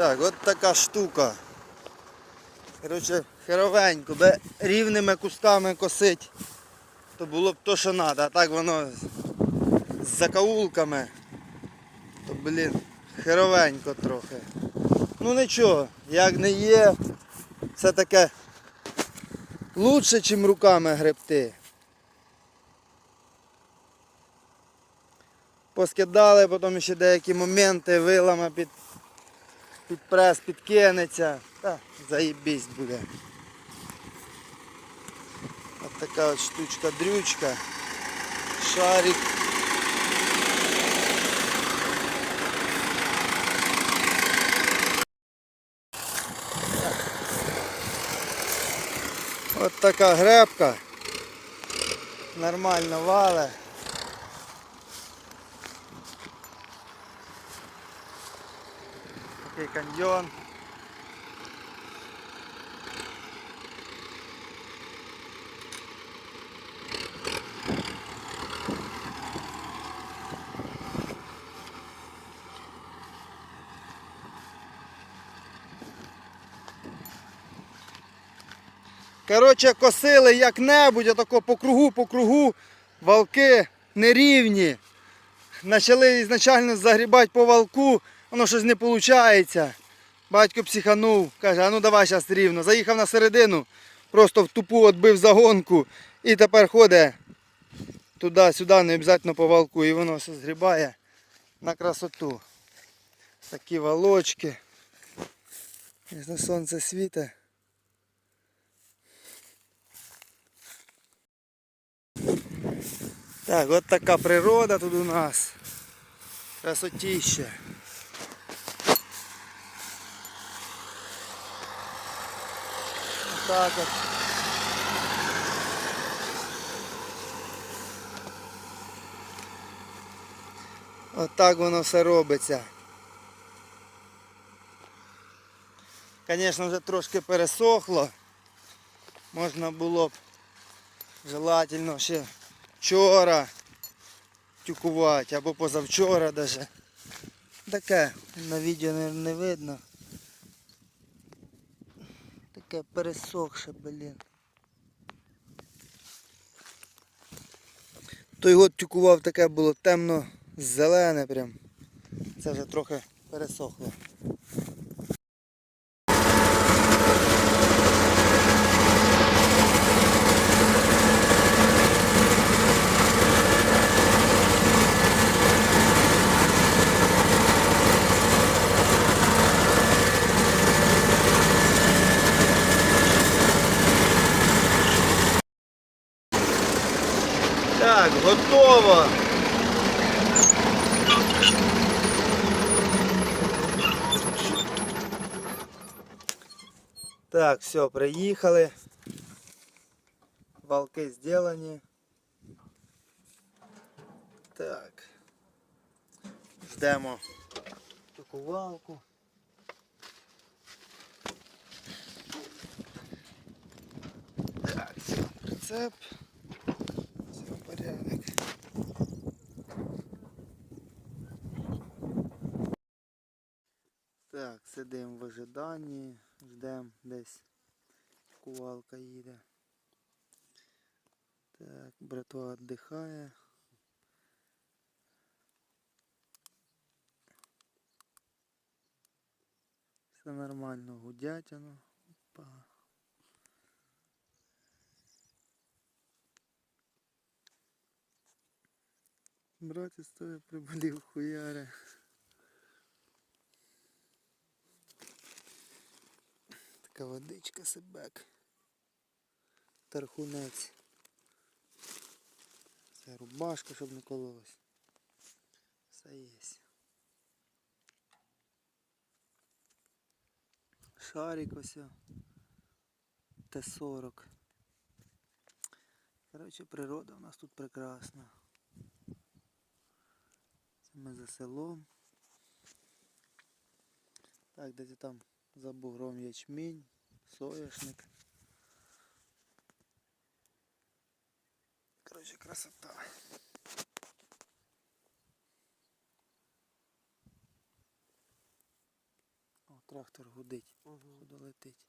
Так, от така штука. Коротше, херовенько, би рівними кусками косить, то було б то, що треба, а так воно з- закаулками. То, блін, херовенько трохи. Ну нічого, як не є, все таке лучше, чим руками гребти. Поскидали, потім ще деякі моменти, вилами під, під прес підкинеться. Та, заїбісь буде. От така от штучка-дрючка. Шарик. От така гребка. Нормально вале. Такий каньйон. Коротше, косили як-небудь, отако по кругу, по кругу, валки нерівні. Почали ізначально загрібати по валку, воно щось не виходить. Батько психанув, каже, а ну давай зараз рівно. Заїхав на середину, просто в тупу відбив загонку і тепер ходить туди-сюди, не обов'язково по валку. І воно все згрібає на красоту. Такі валочки. Якщо сонце світить. Так, от така природа тут у нас. Красотіще. Так от. От так воно все робиться. Звісно, вже трошки пересохло. Можна було б желательно ще вчора тюкувати або позавчора даже. Таке на відео не видно. Таке пересохше, блін. Той год тюкував таке було темно-зелене прям. Це вже трохи пересохло. Так, готово. Так, все, приїхали. Валки зроблені. Так. Ждемо таку валку. Так, все, прицеп. Сидимо в ожиданні, ждемо десь кувалка їде. Так, братва віддихає. Все нормально, гудять воно. Опа. Братець стоя приболів хуяре. Така водичка себек. Тархунець. Це рубашка, щоб не кололась. Все є. Шарик ось. Т-40. Коротше, природа у нас тут прекрасна. Це ми за селом. Так, десь там за бугром ячмінь, соняшник. Коротше, красота. О, трактор гудить, угу. летить.